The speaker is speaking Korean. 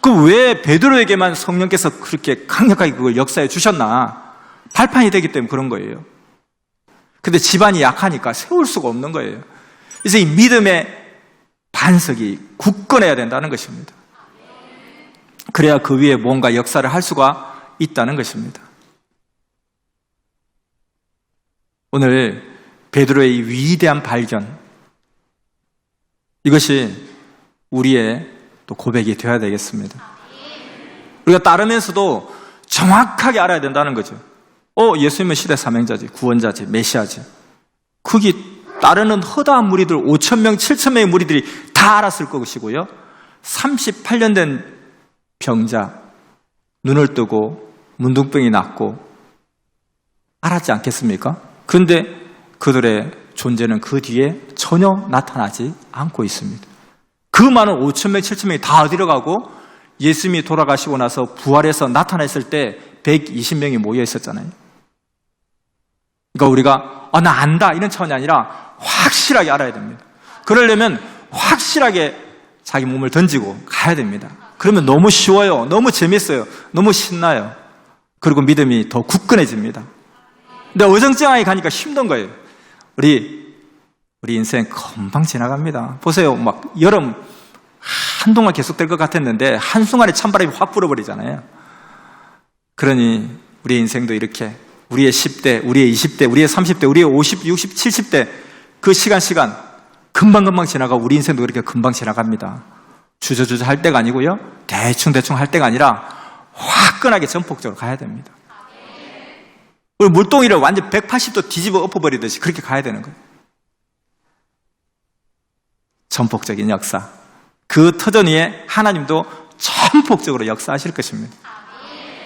그럼 왜 베드로에게만 성령께서 그렇게 강력하게 그걸 역사해 주셨나? 발판이 되기 때문에 그런 거예요. 근데 집안이 약하니까 세울 수가 없는 거예요. 그래서 이 믿음의 반석이 굳건해야 된다는 것입니다. 그래야 그 위에 뭔가 역사를 할 수가 있다는 것입니다. 오늘 베드로의 이 위대한 발견 이것이 우리의 또 고백이 되어야 되겠습니다. 우리가 따르면서도 정확하게 알아야 된다는 거죠. 어, 예수님은 시대 사명자지, 구원자지, 메시아지. 거기 따르는 허다한 무리들 5천 명, 7천 명의 무리들이 다 알았을 것이고요. 38년 된 병자 눈을 뜨고 문둥병이 났고 알았지 않겠습니까? 그런데 그들의 존재는 그 뒤에 전혀 나타나지 않고 있습니다. 그 많은 5천 명, 7천 명이 다 어디로 가고 예수님이 돌아가시고 나서 부활해서 나타났을 때 120명이 모여 있었잖아요. 그러니까 우리가 아, 나 안다 이런 차원이 아니라 확실하게 알아야 됩니다. 그러려면 확실하게 자기 몸을 던지고 가야 됩니다. 그러면 너무 쉬워요. 너무 재밌어요. 너무 신나요. 그리고 믿음이 더 굳건해집니다. 근데 어정쩡하게 가니까 힘든 거예요. 우리 우리 인생 금방 지나갑니다. 보세요. 막 여름 한동안 계속될 것 같았는데 한순간에 찬바람이 확 불어버리잖아요. 그러니 우리 인생도 이렇게 우리의 10대, 우리의 20대, 우리의 30대, 우리의 50, 60, 70대 그 시간 시간 금방금방 지나가 우리 인생도 그렇게 금방 지나갑니다. 주저주저 할 때가 아니고요. 대충대충 할 때가 아니라 화끈하게 전폭적으로 가야 됩니다. 우리 물동이를 완전 180도 뒤집어 엎어버리듯이 그렇게 가야 되는 거예요. 전폭적인 역사. 그 터전 위에 하나님도 전폭적으로 역사하실 것입니다.